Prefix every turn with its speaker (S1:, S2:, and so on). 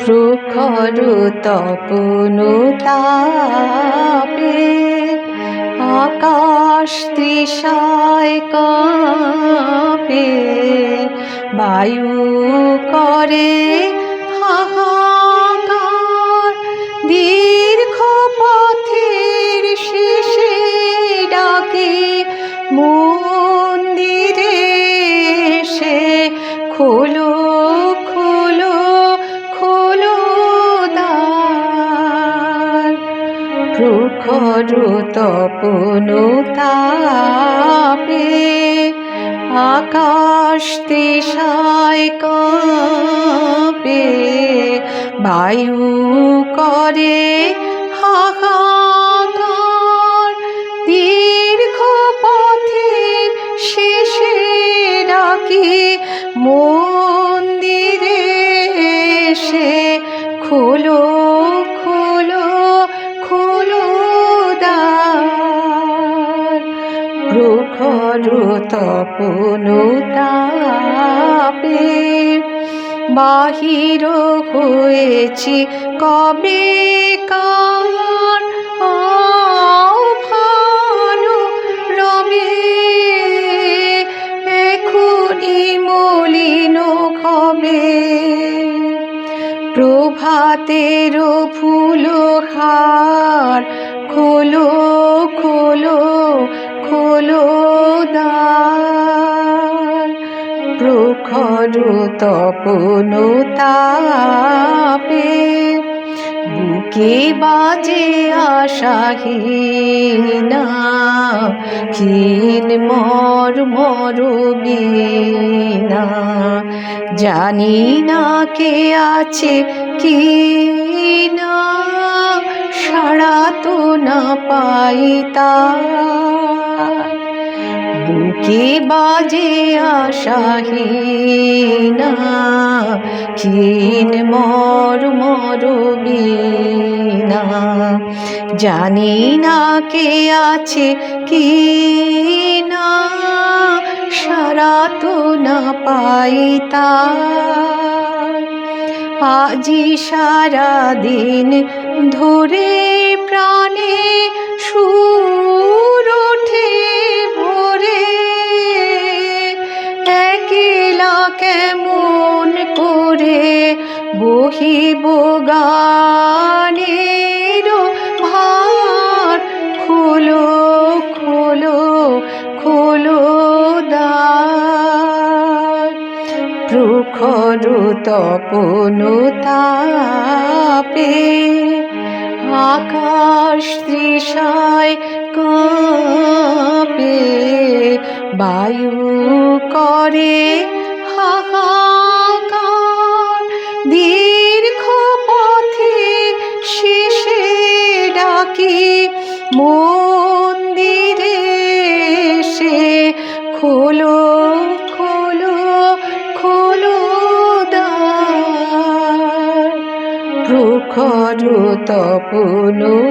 S1: প্রখর তপনুতাপে আকাশ তৃষায় কাপে বায়ু করে হাহাকার প্রখর তপনুতাপে আকাশ তৃষায় কাঁপে, বায়ু করে হাহাকার দীর্ঘ পথের শেষে ডাকি মন্দিরে সে খোলো প্রখর তপনুতাপে বাহির হয়েছি কবে কার ভানু রবে? এখুনি মলিন খবে প্রভাতের ফুল খোলো খোলো তপনুতাপে বুকে বাজে আশাহীনা, ক্ষীণ মর মর বিনা জানি না কে আছে কি না, সাড়া তো না পাই তার বুকে বাজে আশাহীনা? ক্ষীণ মর মর বিনা জানি না কে আছে কি না, সারা তো না পাই আজি সারা দিন ধরে প্রাণে সুর কেমন করে বহিব গানের ভার? খোলো খোলো খোলো দ্বার। প্রখর তপনুতাপে আকাশ তৃষায় কাঁপে। বায়ু করে মন্দিরে সে খোলো খোলো খোলো প্রখর তপনুতাপে